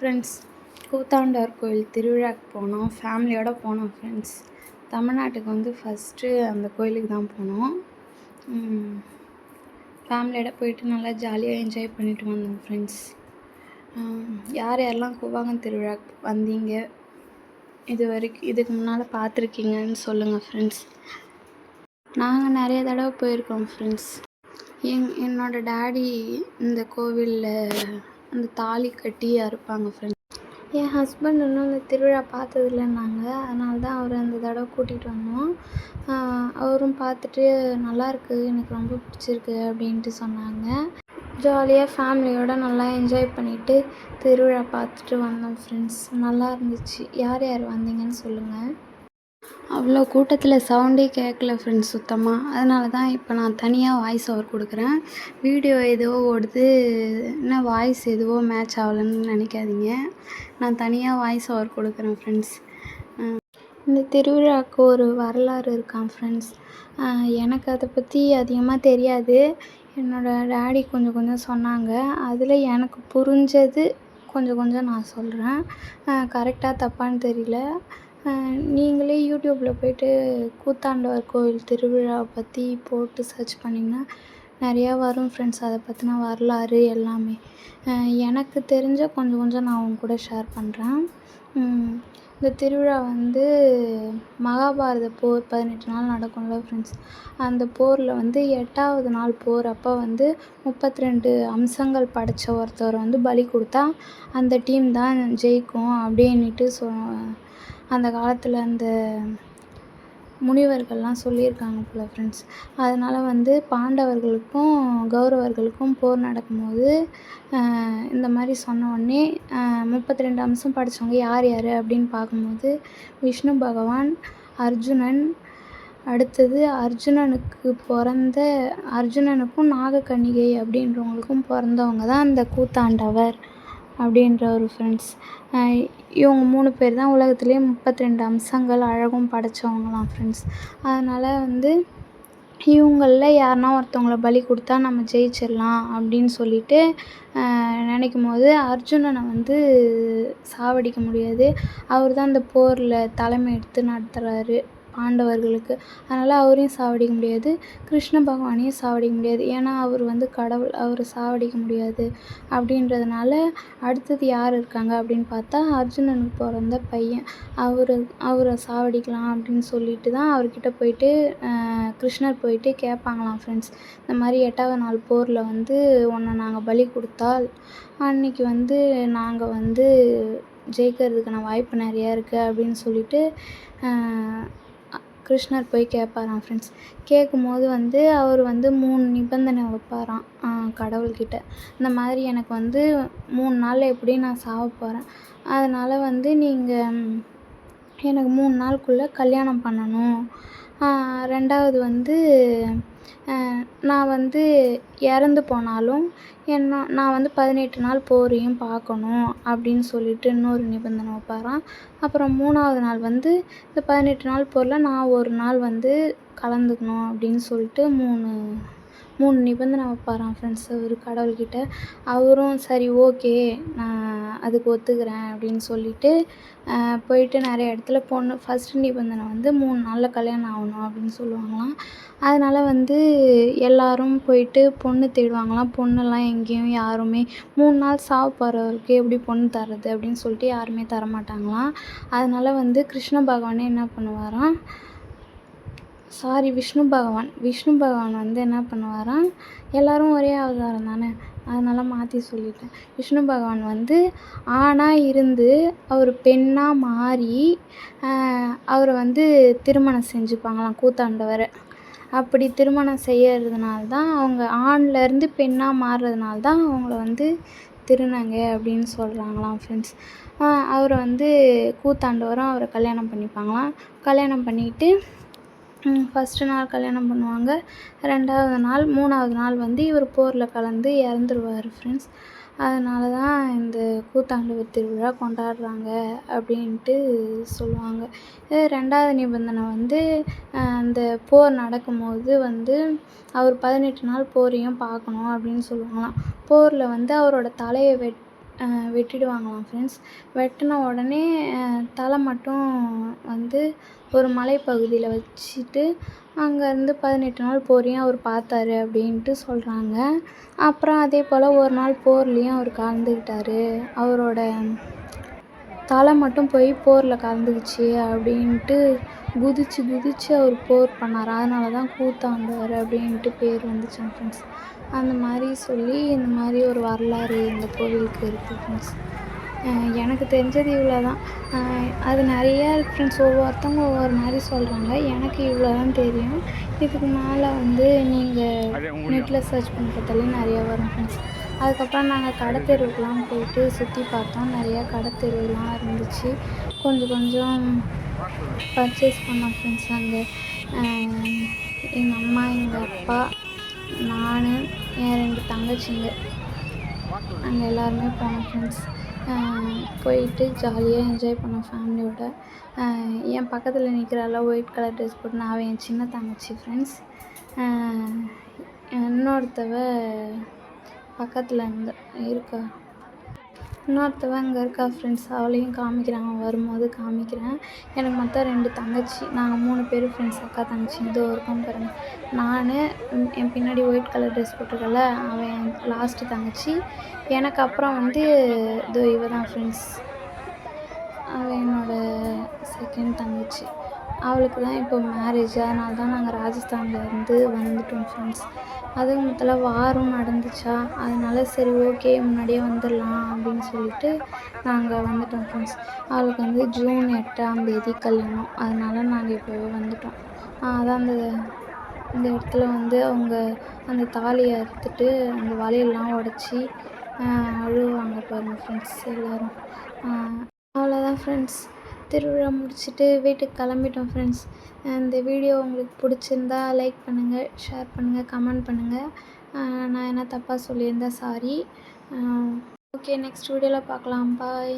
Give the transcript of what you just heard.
Friends கூத்தாண்டார் கோயில் திருவிழாக்கு போனோம். ஃபேமிலியோடு போனோம் ஃப்ரெண்ட்ஸ் தமிழ்நாட்டுக்கு வந்து ஃபஸ்ட்டு அந்த கோயிலுக்கு தான் போனோம். ஃபேமிலியோட போயிட்டு நல்லா ஜாலியாக என்ஜாய் பண்ணிட்டு வந்தோம் ஃப்ரெண்ட்ஸ் யார் யாரெல்லாம் கூவாகம் திருவிழாக்கு வந்தீங்க? இது வரைக்கும் இதுக்கு முன்னால் பார்த்துருக்கீங்கன்னு சொல்லுங்கள் ஃப்ரெண்ட்ஸ் நாங்கள் நிறைய தடவை போயிருக்கோம் ஃப்ரெண்ட்ஸ் என் என்னோடய டேடி இந்த கோவிலில் அந்த தாலி கட்டி அறுப்பாங்க ஃப்ரெண்ட்ஸ் என் ஹஸ்பண்ட் இன்னும் அந்த திருவிழா பார்த்ததில்லன்னாங்க. அதனால தான் அவரை அந்த தடவை கூட்டிகிட்டு வந்தோம். அவரும் பார்த்துட்டு நல்லாயிருக்கு எனக்கு ரொம்ப பிடிச்சிருக்கு. அப்படின்ட்டு சொன்னாங்க. ஜாலியாக ஃபேமிலியோடு நல்லா என்ஜாய் பண்ணிவிட்டு திருவிழா பார்த்துட்டு வந்தோம் ஃப்ரெண்ட்ஸ் நல்லா இருந்துச்சு. யார் யார் வந்தீங்கன்னு சொல்லுங்கள் அவ்வளோ கூட்டத்தில் சவுண்டே கேட்கல ஃப்ரெண்ட்ஸ் சுத்தமாக அதனால தான் இப்போ நான் தனியாக வாய்ஸ் ஓவர் கொடுக்குறேன். வீடியோ எதுவோ ஓடுது. என்ன வாய்ஸ் எதுவோ மேட்ச் ஆகலைன்னு நினைக்காதீங்க. நான் தனியாக வாய்ஸ் ஓவர் கொடுக்குறேன் ஃப்ரெண்ட்ஸ் இந்த திருவிழாவுக்கு ஒரு வரலாறு இருக்கான் ஃப்ரெண்ட்ஸ் எனக்கு அதை பற்றி அதிகமாக தெரியாது. என்னோடய டேடி கொஞ்சம் கொஞ்சம் சொன்னாங்க. அதில் எனக்கு புரிஞ்சது கொஞ்சம் கொஞ்சம் நான் சொல்கிறேன் கரெக்டாக தப்பான்னு தெரியல. நீங்களே யூடியூப்பில் போய்ட்டு கூத்தாண்டவர் கோவில் திருவிழாவை பற்றி போட்டு சர்ச் பண்ணிங்கன்னா நிறையா வரும் ஃப்ரெண்ட்ஸ் அதை பற்றின வரலாறு எல்லாமே. எனக்கு தெரிஞ்ச கொஞ்சம் கொஞ்சம் நான் உங்க கூட ஷேர் பண்ணுறேன் இந்த திருவிழா வந்து மகாபாரத போர் பதினெட்டு நாள் நடக்கும்ல ஃப்ரெண்ட்ஸ் அந்த போரில் வந்து எட்டாவது நாள் போர். அப்போ வந்து முப்பத்தி ரெண்டு அம்சங்கள் படைத்த ஒருத்தர் வந்து பலி கொடுத்தா அந்த டீம் தான் ஜெயிக்கும் அப்படின்னுட்டு சொ அந்த காலத்தில் அந்த முனிவர்கள்லாம் சொல்லியிருக்காங்க போல் ஃப்ரெண்ட்ஸ் அதனால் வந்து பாண்டவர்களுக்கும் கௌரவர்களுக்கும் போர் நடக்கும்போது இந்த மாதிரி சொன்ன உடனே முப்பத்தி ரெண்டு அம்சம் படித்தவங்க யார் யார் அப்படின்னு பார்க்கும்போது விஷ்ணு பகவான் அர்ஜுனன் அடுத்தது அர்ஜுனனுக்கு பிறந்த அர்ஜுனனுக்கும் நாகக்கன்னிகை அப்படின்றவங்களுக்கும் பிறந்தவங்க தான் அந்த கூத்தாண்டவர். அப்படின்ற ஒரு ஃப்ரெண்ட்ஸ் இவங்க மூணு பேர் தான் உலகத்துலேயே முப்பத்தி ரெண்டு அம்சங்கள் அழகும் படைச்சவங்களாம் ஃப்ரெண்ட்ஸ் அதனால் வந்து இவங்களில் யாருனா ஒருத்தவங்கள பலி கொடுத்தா நம்ம ஜெயிச்சிடலாம் அப்படின்னு சொல்லிட்டு நினைக்கும் போது அர்ஜுனனை வந்து சாவடிக்க முடியாது. அவர் தான் அந்த போரில் தலைமை எடுத்து நடத்துகிறாரு பாண்டவர்களுக்கு அதனால் அவரையும் சாவடிக்க முடியாது. கிருஷ்ண பகவானையும் சாவடிக்க முடியாது. ஏன்னா அவர் வந்து கடவுள். அவரை சாவடிக்க முடியாது. அப்படின்றதுனால அடுத்தது யார் இருக்காங்க அப்படின்னு பார்த்தா அர்ஜுனனுக்கு பிறந்த பையன். அவர் அவரை சாவடிக்கலாம் அப்படின்னு சொல்லிட்டு தான் அவர்கிட்ட போயிட்டு கிருஷ்ணர் போயிட்டு கேட்பாங்களாம் ஃப்ரெண்ட்ஸ் இந்த மாதிரி எட்டாவது நாள் போரில் வந்து உன்னை நாங்கள் பலி கொடுத்தால் அன்னைக்கு வந்து நாங்கள் வந்து ஜெயிக்கிறதுக்கான வாய்ப்பு நிறையா இருக்குது அப்படின்னு சொல்லிட்டு கிருஷ்ணர் போய் கேட்பாராம் ஃப்ரெண்ட்ஸ் கேட்கும்போது வந்து அவர் வந்து மூணு நிபந்தனை வைப்பாராம் கடவுள்கிட்ட. இந்த மாதிரி எனக்கு வந்து மூணு நாளில் எப்படியும் நான் சாவ போகிறேன் அதனால் வந்து நீங்கள் எனக்கு மூணு நாளுக்குள்ளே கல்யாணம் பண்ணணும். ரெண்டாவது வந்து நான் வந்து இறந்து போனாலும் என்ன நான் வந்து பதினெட்டு நாள் போரையும் பார்க்கணும் அப்படின்னு சொல்லிட்டு இன்னொரு நிபந்தனை வைப்பாராம். அப்புறம் மூணாவது நாள் வந்து இந்த பதினெட்டு நாள் போரில் நான் ஒரு நாள் வந்து கலந்துக்கணும் அப்படின்னு சொல்லிட்டு மூணு மூணு நிபந்தனை வைப்பாராம் ஃப்ரெண்ட்ஸ் அவர் கடவுள்கிட்ட. அவரும் சரி ஓகே நான் அதுக்கு ஒத்துக்கிறேன் அப்படின்னு சொல்லிட்டு போயிட்டு நிறைய இடத்துல பொண்ணு ஃபஸ்ட்டு நிபந்தனை வந்து மூணு நாளில் கல்யாணம் ஆகணும் அப்படின்னு சொல்லுவாங்களாம். அதனால் வந்து எல்லோரும் போயிட்டு பொண்ணு தேடுவாங்களாம். பொண்ணெல்லாம் எங்கேயும் யாருமே மூணு நாள் சாவ போகிறவருக்கு எப்படி பொண்ணு தர்றது? அப்படின்னு சொல்லிட்டு யாருமே தரமாட்டாங்களாம். அதனால் வந்து கிருஷ்ண பகவானே என்ன பண்ணுவாராம் சாரி விஷ்ணு பகவான் விஷ்ணு பகவான் வந்து என்ன பண்ணுவாராம்? எல்லோரும் ஒரே அவதாரம் தானே. அதனால் மாற்றி சொல்லிட்டேன். விஷ்ணு பகவான் வந்து ஆணாக இருந்து அவர் பெண்ணாக மாறி அவரை வந்து திருமணம் செஞ்சுப்பாங்களாம் கூத்தாண்டவரை. அப்படி திருமணம் செய்யறதுனால தான் அவங்க ஆண்லேருந்து பெண்ணாக மாறுறதுனால தான் அவங்கள வந்து திருநங்கை அப்படின்னு சொல்கிறாங்களாம் ஃப்ரெண்ட்ஸ் அவரை வந்து கூத்தாண்டவரும் அவரை கல்யாணம் பண்ணிப்பாங்களாம். கல்யாணம் பண்ணிக்கிட்டு ஃபஸ்ட்டு நாள் கல்யாணம் பண்ணுவாங்க. ரெண்டாவது நாள் மூணாவது நாள் வந்து இவர் போரில் கலந்து இறந்துருவாரு ஃப்ரெண்ட்ஸ் அதனால தான் இந்த கூத்தாண்டவர் திருவிழா கொண்டாடுறாங்க அப்படின்ட்டு சொல்லுவாங்க. ரெண்டாவது நிபந்தனை வந்து அந்த போர் நடக்கும்போது வந்து அவர் பதினெட்டு நாள் போரையும் பார்க்கணும் அப்படின்னு சொல்லுவாங்களாம். போரில் வந்து அவரோட தலையை வெட் வெட்டிடுவாங்களாம் ஃப்ரெண்ட்ஸ் வெட்டின உடனே தலை மட்டும் வந்து ஒரு மலைப்பகுதியில் வச்சுட்டு அங்கேருந்து பதினெட்டு நாள் போரையும் அவர் பார்த்தாரு அப்படின்ட்டு சொல்கிறாங்க அப்புறம் அதே போல் ஒரு நாள் போர்லேயும் அவர் கலந்துக்கிட்டார். அவரோட தலை மட்டும் போய் போரில் கலந்துக்கிச்சு அப்படின்ட்டு குதித்து குதித்து அவர் போர் பண்ணார். அதனால தான் கூத்தாண்டவர் அப்படின்ட்டு பேர் வந்துச்சாம் ஃப்ரெண்ட்ஸ் அந்த மாதிரி சொல்லி இந்த மாதிரி ஒரு வரலாறு இந்த கோவிலுக்கு இருக்குது ஃப்ரெண்ட்ஸ் எனக்கு தெரிஞ்சது இவ்வளோ தான் அது நிறையா ஃப்ரெண்ட்ஸ் ஒவ்வொருத்தவங்க ஒவ்வொரு மாதிரி சொல்கிறாங்க எனக்கு இவ்வளோ தான் தெரியும். இதுக்கு மேலே வந்து நீங்கள் நெட்டில் சர்ச் பண்ணி பார்த்தாலே நிறையா வரும் ஃப்ரெண்ட்ஸ் அதுக்கப்புறம் நாங்கள் கடைத்தெருவுக்குலாம் போயிட்டு சுற்றி பார்த்தோம். நிறையா கடைத்தெருவுலாம் இருந்துச்சு. கொஞ்சம் கொஞ்சம் பர்ச்சேஸ் பண்ணோம் ஃப்ரெண்ட்ஸ் அங்கே. எங்கள் அம்மா எங்கள் அப்பா நான் என் ரெண்டு தங்கச்சிங்க. நாங்கள் எல்லாருமே போனோம் ஃப்ரெண்ட்ஸ் போயிட்டு ஜாலியாக என்ஜாய் பண்ணோம் ஃபேமிலியோட என் பக்கத்தில் நிற்கிறால ஒயிட் கலர் ட்ரெஸ் போட்டு நான் என் சின்ன தங்கச்சி ஃப்ரெண்ட்ஸ் இன்னொருத்தவ பக்கத்தில் இருந்து இருக்கா? இன்னொருத்தவ அங்கே இருக்கா ஃப்ரெண்ட்ஸ் அவளையும் காமிக்கிறேன். அவன் வரும்போது காமிக்கிறேன். எனக்கு மொத்தம் ரெண்டு தங்கச்சி. நாங்கள் மூணு பேர் ஃப்ரெண்ட்ஸ் அக்கா தங்கச்சி. இதோ இருக்கோம் பாருங்க. நான் என் பின்னாடி ஒயிட் கலர் ட்ரெஸ் போட்டிருக்கல அவன் என் லாஸ்ட்டு தங்கச்சி. எனக்கு அப்புறம் வந்து இதோ இவ தான் ஃப்ரெண்ட்ஸ் அவன் என்னோட செகண்ட் தங்கச்சி. அவளுக்கு தான் இப்போ மேரேஜ் அதனால தான் நாங்கள் ராஜஸ்தான்லேருந்து வந்துட்டோம் ஃப்ரெண்ட்ஸ் அது மொத்தல வாரம் நடந்துச்சா. அதனால சரி ஓகே முன்னாடியே வந்துடலாம் அப்படின்னு சொல்லிட்டு நாங்கள் வந்துட்டோம் ஃப்ரெண்ட்ஸ் அவளுக்கு வந்து ஜூன் எட்டாம் தேதி கல்யாணம். அதனால நாங்கள் இப்போவே வந்துட்டோம். அதான் அந்த இந்த இடத்துல வந்து அவங்க அந்த தாலியை அறுத்துட்டு அந்த வலையெல்லாம் உடச்சி அழுவாங்க பாருங்கள் ஃப்ரெண்ட்ஸ் எல்லோரும். அவ்வளோதான் ஃப்ரெண்ட்ஸ் திருவிழா முடிச்சுட்டு வீட்டுக்கு கிளம்பிட்டோம் ஃப்ரெண்ட்ஸ் இந்த வீடியோ உங்களுக்கு பிடிச்சிருந்தா லைக் பண்ணுங்கள் ஷேர் பண்ணுங்கள் கமெண்ட் பண்ணுங்கள் நான் என்ன தப்பாக சொல்லியிருந்தேன்? சாரி ஓகே நெக்ஸ்ட் வீடியோவில் பார்க்கலாம். பாய்